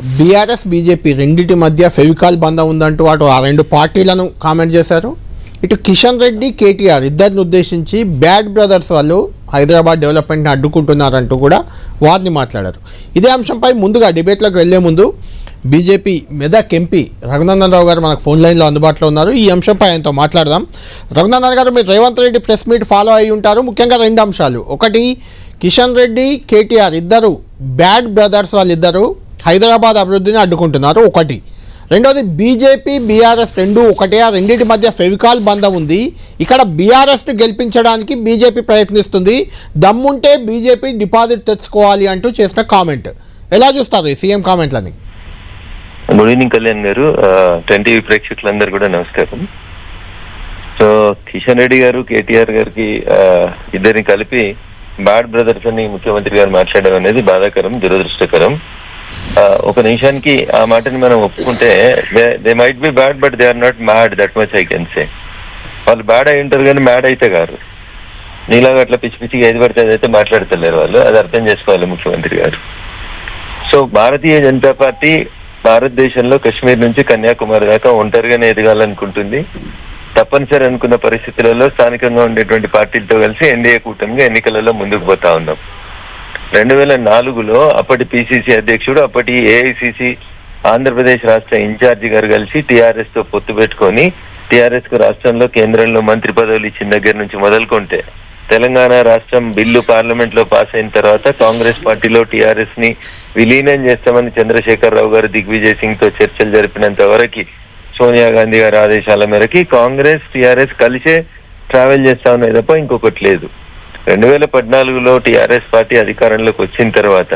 BRS BJP రెండింటి మధ్య ఫెవికాల్ బంధం ఉందంటూ అటు ఆ రెండు పార్టీలను కామెంట్ చేశారు. ఇటు కిషన్ రెడ్డి కేటీఆర్ ఇద్దరిని ఉద్దేశించి బ్యాడ్ బ్రదర్స్ వాళ్ళు హైదరాబాద్ డెవలప్మెంట్ని అడ్డుకుంటున్నారంటూ కూడా వారిని మాట్లాడారు. ఇదే అంశంపై ముందుగా డిబేట్లోకి వెళ్ళే ముందు బీజేపీ మెదక్ ఎంపీ రఘునందన్ రావు గారు మనకు ఫోన్ లైన్లో అందుబాటులో ఉన్నారు. ఈ అంశంపై ఆయనతో మాట్లాడదాం. రఘునందన్ గారు మీరు Revanth Reddy press meet follow అయి ఉంటారు. ముఖ్యంగా రెండు అంశాలు. ఒకటి కిషన్ రెడ్డి కేటీఆర్ ఇద్దరు బ్యాడ్ బ్రదర్స్ వాళ్ళిద్దరు హైదరాబాద్ అభివృద్ధిని అడ్డుకుంటున్నారు ఒకటి. రెండోది బీజేపీ బీఆర్ఎస్ రెండు ఒకటే. ఆ రెండింటి మధ్య ఫెవికాల్ బంధం ఉంది. ఇక్కడ బీఆర్ఎస్ని గెలిపించడానికి బీజేపీ ప్రయత్నిస్తుంది. దమ్ముంటే బీజేపీ డిపాజిట్ తెచ్చుకోవాలి అంటూ చేసిన కామెంట్. ఎలా చూస్తారు ఈ CM కామెంట్లని? Good evening Kalyan garu. Twenty ప్రేక్షకులందరూ కూడా నమస్కారం. సో కిషన్ రెడ్డి గారు కేటీఆర్ గారికి ఇద్దరిని కలిపి బ్యాడ్ బ్రదర్స్ అని ముఖ్యమంత్రి గారు మాట్లాడడం అనేది బాధాకరం దురదృష్టకరం. ఒక నిమిషానికి ఆ మాటని మనం ఒప్పుకుంటే they might be bad but they are not mad that much I can say వాళ్ళు బ్యాడ్ అయి ఉంటారు కానీ మ్యాడ్ అయితే గారు నీలాగా అట్లా పిచ్చి పిచ్చిగా ఏది పడితే అదైతే మాట్లాడతలేరు వాళ్ళు. అది అర్థం చేసుకోవాలి ముఖ్యమంత్రి గారు. సో భారతీయ జనతా పార్టీ భారతదేశంలో కశ్మీర్ నుంచి కన్యాకుమారి దాకా ఒంటరిగానే ఎదగాలనుకుంటుంది. తప్పనిసరి అనుకున్న పరిస్థితులలో స్థానికంగా ఉండేటువంటి పార్టీలతో కలిసి ఎన్డీఏ కూటమిగా ఎన్నికలలో ముందుకు పోతా ఉన్నాం. రెండు వేల నాలుగులో అప్పటి పిసిసి అధ్యక్షుడు అప్పటి ఏఐసిసి ఆంధ్రప్రదేశ్ రాష్ట్ర ఇన్ఛార్జి గారు కలిసి టిఆర్ఎస్తో పొత్తు పెట్టుకొని టిఆర్ఎస్కు రాష్ట్రంలో కేంద్రంలో మంత్రి పదవులు ఇచ్చిన దగ్గర నుంచి మొదలుకుంటే తెలంగాణ రాష్ట్రం బిల్లు పార్లమెంట్లో పాస్ అయిన తర్వాత కాంగ్రెస్ పార్టీలో టిఆర్ఎస్ని విలీనం చేస్తామని చంద్రశేఖర్ రావు గారు దిగ్విజయ్ సింగ్తో చర్చలు జరిపినంత వరకు సోనియా గాంధీ గారి ఆదేశాల మేరకి కాంగ్రెస్ టిఆర్ఎస్ కలిసే ట్రావెల్ చేస్తా ఉన్నాయి తప్ప ఇంకొకటి లేదు. రెండు వేల పద్నాలుగులో టిఆర్ఎస్ పార్టీ అధికారంలోకి వచ్చిన తర్వాత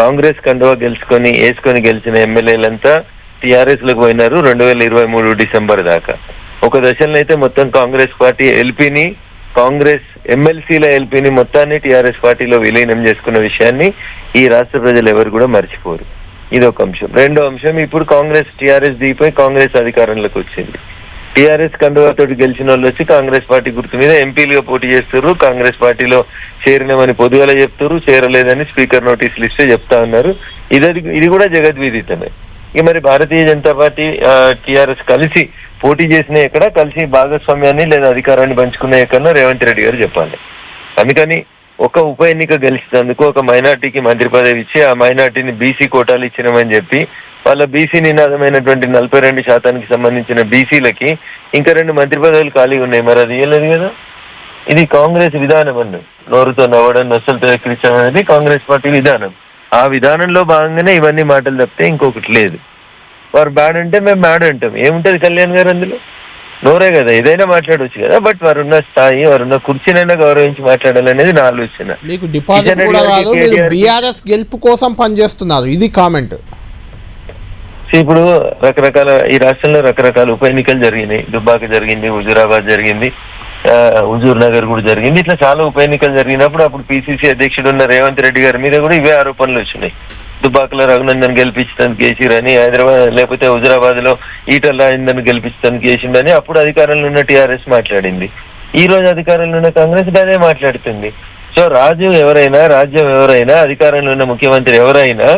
కాంగ్రెస్ కండువా గెలుచుకొని వేసుకొని గెలిచిన ఎమ్మెల్యేలంతా టిఆర్ఎస్లకు పోయినారు రెండు వేల ఇరవై మూడు డిసెంబర్ దాకా. ఒక దశలో అయితే మొత్తం కాంగ్రెస్ పార్టీ ఎల్పీని కాంగ్రెస్ ఎమ్మెల్సీల ఎల్పీని మొత్తాన్ని టిఆర్ఎస్ పార్టీలో విలీనం చేసుకున్న విషయాన్ని ఈ రాష్ట్ర ప్రజలు ఎవరు కూడా మర్చిపోరు. ఇది ఒక అంశం. రెండో అంశం ఇప్పుడు కాంగ్రెస్ టిఆర్ఎస్ దిగిపోయి కాంగ్రెస్ అధికారంలోకి వచ్చింది. టీఆర్ఎస్ కండువాతోటి గెలిచిన వాళ్ళు వచ్చి కాంగ్రెస్ పార్టీ గుర్తు మీద ఎంపీలుగా పోటీ చేస్తారు కాంగ్రెస్ పార్టీలో చేరినామని పొద్దుగల చెప్తారు చేరలేదని స్పీకర్ నోటీసులు ఇస్తే చెప్తా ఉన్నారు. ఇది ఇది కూడా జగద్విదితమే ఇక మరి భారతీయ జనతా పార్టీ టిఆర్ఎస్ కలిసి పోటీ చేసిన ఎక్కడ? కలిసి భాగస్వామ్యాన్ని లేదా అధికారాన్ని పంచుకున్న ఎక్కడో రేవంత్ రెడ్డి గారు చెప్పాలి. అందుకని ఒక ఉప ఎన్నిక గెలిచినందుకు ఒక మైనార్టీకి మంత్రి పదవి ఇచ్చి ఆ మైనార్టీని బీసీ కోటాలు ఇచ్చినామని చెప్పి వాళ్ళ బీసీ నినాదమైనటువంటి నలభై రెండు శాతానికి సంబంధించిన బీసీలకి ఇంకా రెండు మంత్రి పదవులు ఖాళీగా ఉన్నాయి. మరి అది ఇవ్వలేదు కదా? ఇది కాంగ్రెస్ విధానం అన్ను నోరుతో నవ్వడం నొసలతో ఎక్కిరించడం అనేది కాంగ్రెస్ పార్టీ విధానం. ఆ విధానంలో భాగంగానే ఇవన్నీ మాటలు తప్పితే ఇంకొకటి లేదు. వారు బ్యాడ్ అంటే మేము బ్యాడ్ అంటాం. ఏముంటది కళ్యాణ్ గారు అందులో? నోరే కదా ఏదైనా మాట్లాడవచ్చు కదా బట్ వారున్న స్థాయి వారున్న కుర్చీనైనా గౌరవించి మాట్లాడాలనేది నా ఆలోచన. మీకు డిపాజిట్ కూడా కాదు మీరు బీఆర్ఎస్ గెలుపు కోసం పనిచేస్తున్నారు ఇది కామెంట్. ఇప్పుడు రకరకాల ఈ రాష్ట్రంలో రకరకాల ఉప ఎన్నికలు జరిగినాయి దుబ్బాక జరిగింది హుజూరాబాద్ జరిగింది. హుజూర్ నగర్ కూడా జరిగింది. ఇట్లా చాలా ఉప ఎన్నికలు జరిగినప్పుడు అప్పుడు పిసిసి అధ్యక్షుడు ఉన్న రేవంత్ రెడ్డి గారి మీద కూడా ఇవే ఆరోపణలు వచ్చినాయి. దుబాకలో రఘునందన్ గెలిపించడానికి కేసీరని హైదరాబాద్ లేకపోతే హుజరాబాద్లో ఈటల రాజేందర్ గెలిపించడానికి కేసిండని అప్పుడు అధికారంలో ఉన్న టీఆర్ఎస్ మాట్లాడింది. ఈ రోజు అధికారంలో ఉన్న కాంగ్రెస్ అదే మాట్లాడుతుంది. సో రాజు ఎవరైనా రాజ్యం ఎవరైనా అధికారంలో ఉన్న ముఖ్యమంత్రి ఎవరైనా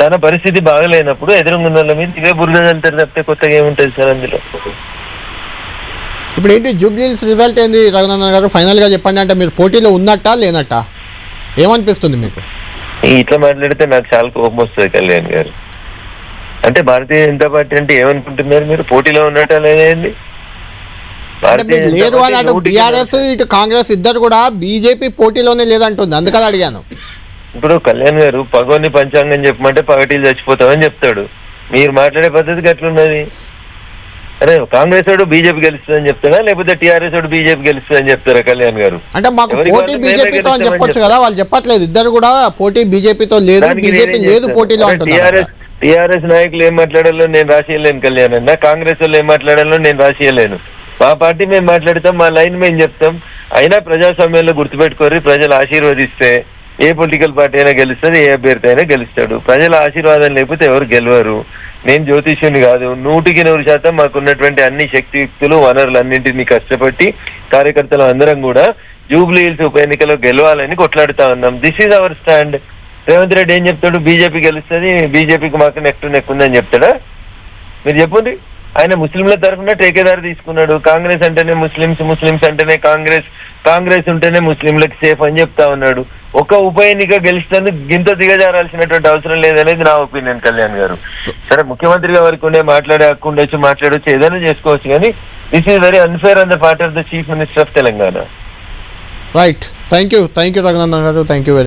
తన పరిస్థితి బాగలేనప్పుడు ఎదురుగున్న వాళ్ళ మీద ఇవే బురద చల్లుతారు తప్పితే కొత్తగా ఏముంటది సార్ అందులో? ఇప్పుడు ఏంటి జూబ్లీస్ రిజల్ట్ ఏంది? రఘునందన్ గారు ఫైనల్గా చెప్పండి అంటే మీరు పోటీలో ఉన్నట్టా లేనట్టా? ఏమనిపిస్తుంది మీకు? ఇట్లా మాట్లాడితే నాకు చాలా కోపం వస్తుంది కళ్యాణ్ గారు. అంటే భారతీయ జనతా పార్టీ అంటే ఏమనుకుంటున్నారు మీరు? పోటీలో ఉన్నట్ట లేదండి లేరు అని అటు నూటికి బీఆర్ఎస్ ఇటు కాంగ్రెస్ ఇద్దరు కూడా బీజేపీ పోటీలోనే లేదంటుంది. అందుకని అడిగాను. ఇప్పుడు కళ్యాణ్ గారు పగోని పంచాంగం చెప్పమంటే పగటీలు చచ్చిపోతామని చెప్తాడు. మీరు మాట్లాడే పద్ధతికి ఎట్లున్నది అరే కాంగ్రెస్ వాడు బీజేపీ గెలుస్తుందని చెప్తాడా లేకపోతే టీఆర్ఎస్ వాడు బీజేపీ గెలుస్తుందని చెప్తారా కళ్యాణ్ గారు? అంటే మాకు పోటీ బీజేపీతో అని చెప్పొచ్చు కదా వాళ్ళు చెప్పట్లేదు. ఇద్దరు కూడా పోటీ బీజేపీతో లేదు బీజేపీ లేదు పోటీలో టిఆర్ఎస్ టిఆర్ఎస్ నాయకులు ఏం మాట్లాడాలో నేను రాసియలేను కళ్యాణ్ అన్న. కాంగ్రెస్ వాళ్ళు ఏం మాట్లాడాలో నేను రాసియలేను. మా పార్టీ మేము మాట్లాడతాం మా లైన్ మేము చెప్తాం. అయినా ప్రజాస్వామ్యంలో గుర్తుపెట్టుకోరి ప్రజలు ఆశీర్వదిస్తే ఏ పొలిటికల్ పార్టీ అయినా గెలుస్తుంది ఏ అభ్యర్థి అయినా గెలుస్తాడు. ప్రజల ఆశీర్వాదం లేకపోతే ఎవరు గెలవరు. నేను జ్యోతిష్యుని కాదు. నూటికి నూరు శాతం మాకున్నటువంటి అన్ని శక్తియుక్తులు వనరులన్నింటినీ కష్టపట్టి కార్యకర్తలు అందరం కూడా జూబ్లీ హిల్స్ ఉప ఎన్నికలో గెలవాలని కొట్లాడుతా ఉన్నాం. This is our stand Revanth Reddy ఏం చెప్తాడు? బీజేపీ గెలుస్తుంది బీజేపీకి మాకు నెక్స్ట్ నెక్ ఉందని చెప్తాడా? మీరు చెప్పండి. ఆయన ముస్లింల తరఫున టేకేదారు తీసుకున్నాడు. కాంగ్రెస్ అంటేనే ముస్లిమ్స్ ముస్లిమ్స్ అంటేనే కాంగ్రెస్ కాంగ్రెస్ ఉంటేనే ముస్లింలకు సేఫ్ అని చెప్తా ఉన్నాడు. ఒక ఉప ఎన్నిక గెలిచినందుకు గింత దిగజారాల్సినటువంటి అవసరం లేదనేది నా ఒపీనియన్ కళ్యాణ్ గారు. సరే ముఖ్యమంత్రిగా వరకు ఉండే మాట్లాడే హక్కు ఉండొచ్చు మాట్లాడొచ్చు ఏదైనా చేసుకోవచ్చు కానీ this is very unfair on the part of the chief minister of Telangana right thank you thank you Raghunandan garu. Thank you very